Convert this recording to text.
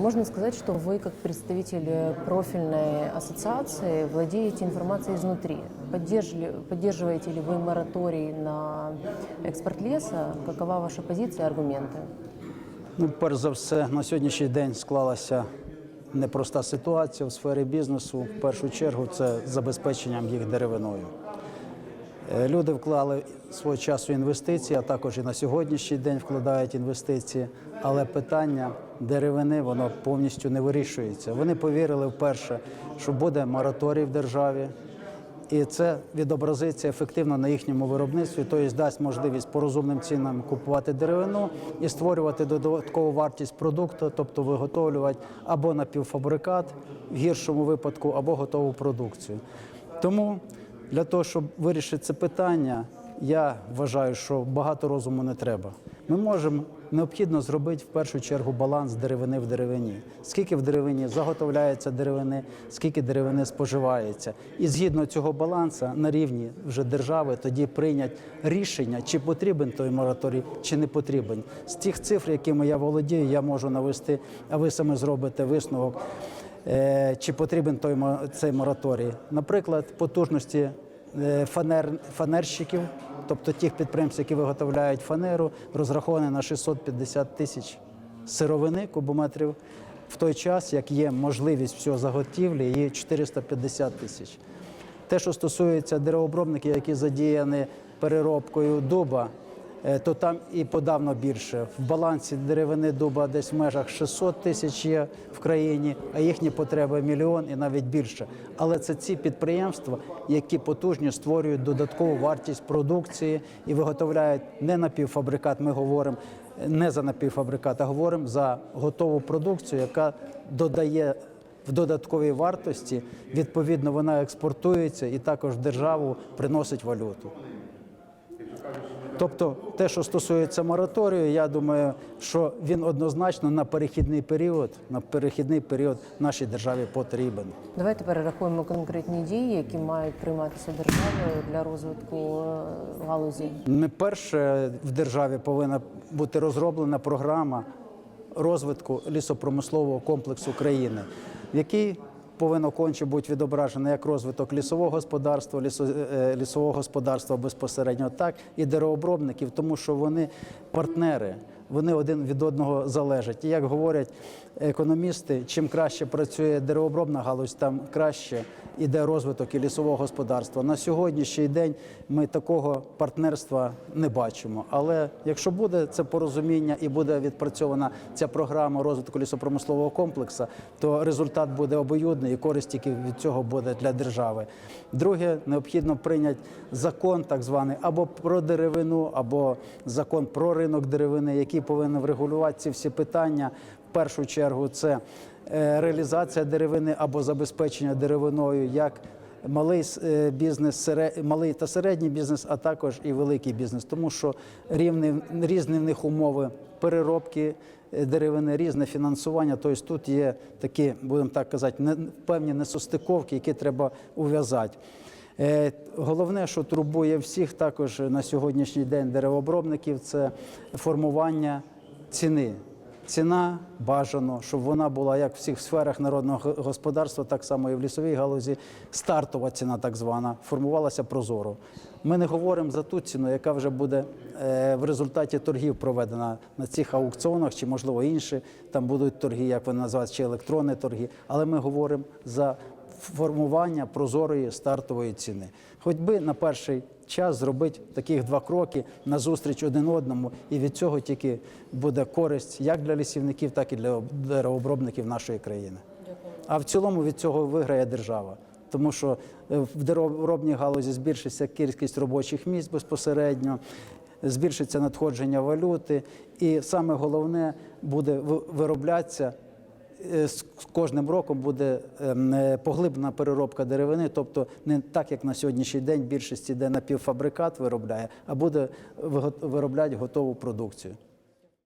Можно сказать, что вы, как представитель э, профильной ассоциации, владеете информацией изнутри. Поддержли- поддерживаете ли вы мораторий на экспорт леса? Какова ваша позиция и аргументы? Ну, перш за все, на сьогоднішній день склалася непроста ситуація в сфері бізнесу. В першу чергу це забезпеченням їх деревиною. Е, Люди вклали свого часу інвестиції, а також і на сьогоднішній день вкладають інвестиції. Але питання деревини воно повністю не вирішується. Вони повірили вперше, що буде мораторій в державі, і це відобразиться ефективно на їхньому виробництві, тобто дасть можливість по розумним цінам купувати деревину і створювати додаткову вартість продукту, тобто виготовлювати або напівфабрикат в гіршому випадку, або готову продукцію. Тому для того, щоб вирішити це питання, я вважаю, що багато розуму не треба. Ми можемо необхідно зробити в першу чергу баланс деревини в деревині. Скільки в деревині заготовляється деревини, скільки деревини споживається. І згідно цього балансу на рівні вже держави тоді прийнять рішення, чи потрібен той мораторій, чи не потрібен. З тих цифр, якими я володію, я можу навести, а ви саме зробите висновок. Е, Чи потрібен той цей мораторій? Наприклад, потужності е, фанер, фанерщиків, тобто тих підприємств, які виготовляють фанеру, розраховані на 650 тисяч сировини кубометрів, в той час, як є можливість всього заготівлі, є 450 тисяч. Те, що стосується деревообробників, які задіяні переробкою дуба, то там і подавно більше. В балансі деревини дуба десь в межах 600 тисяч є в країні, а їхні потреби мільйон і навіть більше. Але це ці підприємства, які потужні створюють додаткову вартість продукції і виготовляють не напівфабрикат. Ми говоримо не за напівфабрикат, а говоримо за готову продукцію, яка додає в додатковій вартості. Відповідно, вона експортується і також державу приносить валюту. Тобто, те, що стосується мораторію, я думаю, що він однозначно на перехідний період, на перехідний період нашій державі потрібен. Давайте перерахуємо конкретні дії, які мають прийматися державою для розвитку е, галузі. Не перше в державі повинна бути розроблена програма розвитку лісопромислового комплексу країни, в якій повинно конче бути відображено як розвиток лісового господарства, лісо, е, лісового господарства безпосередньо, так і деревообробників, тому що вони партнери. Вони один від одного залежать. І як говорять економісти, чим краще працює деревообробна галузь, там краще іде розвиток і лісового господарства. На сьогоднішній день ми такого партнерства не бачимо. Але якщо буде це порозуміння і буде відпрацьована ця програма розвитку лісопромислового комплексу, то результат буде обоюдний і користь тільки від цього буде для держави. Друге, необхідно прийняти закон, так званий або про деревину, або закон про ринок деревини, який повинен врегулювати ці всі питання. В першу чергу це е, реалізація деревини або забезпечення деревиною як малий е, бізнес, малий та середній бізнес, а також і великий бізнес, тому що рівні, різні в них умови переробки е, деревини, різне фінансування. Тобто тут є такі, будемо так казати, певні несостиковки, які треба ув'язати. Е, Головне, що турбує всіх також на сьогоднішній день деревообробників, це формування ціни. Ціна бажано, щоб вона була як в всіх сферах народного господарства, так само і в лісовій галузі. Стартова ціна, так звана, формувалася прозоро. Ми не говоримо за ту ціну, яка вже буде е, в результаті торгів проведена на цих аукціонах, чи можливо інші. Там будуть торги, як вони називають, чи електронні торги. Але ми говоримо за формування прозорої стартової ціни. Хоч би на перший час зробити таких два кроки назустріч один одному, і від цього тільки буде користь як для лісівників, так і для деревообробників нашої країни. А в цілому від цього виграє держава. Тому що е, в деревообробній галузі збільшиться кількість робочих місць безпосередньо, збільшиться надходження валюти, і саме головне буде вироблятися з кожним роком буде ем, е, поглиблена переробка деревини, тобто не так, як на сьогоднішній день більшість іде напівфабрикат виробляє, а буде виробляти готову продукцію.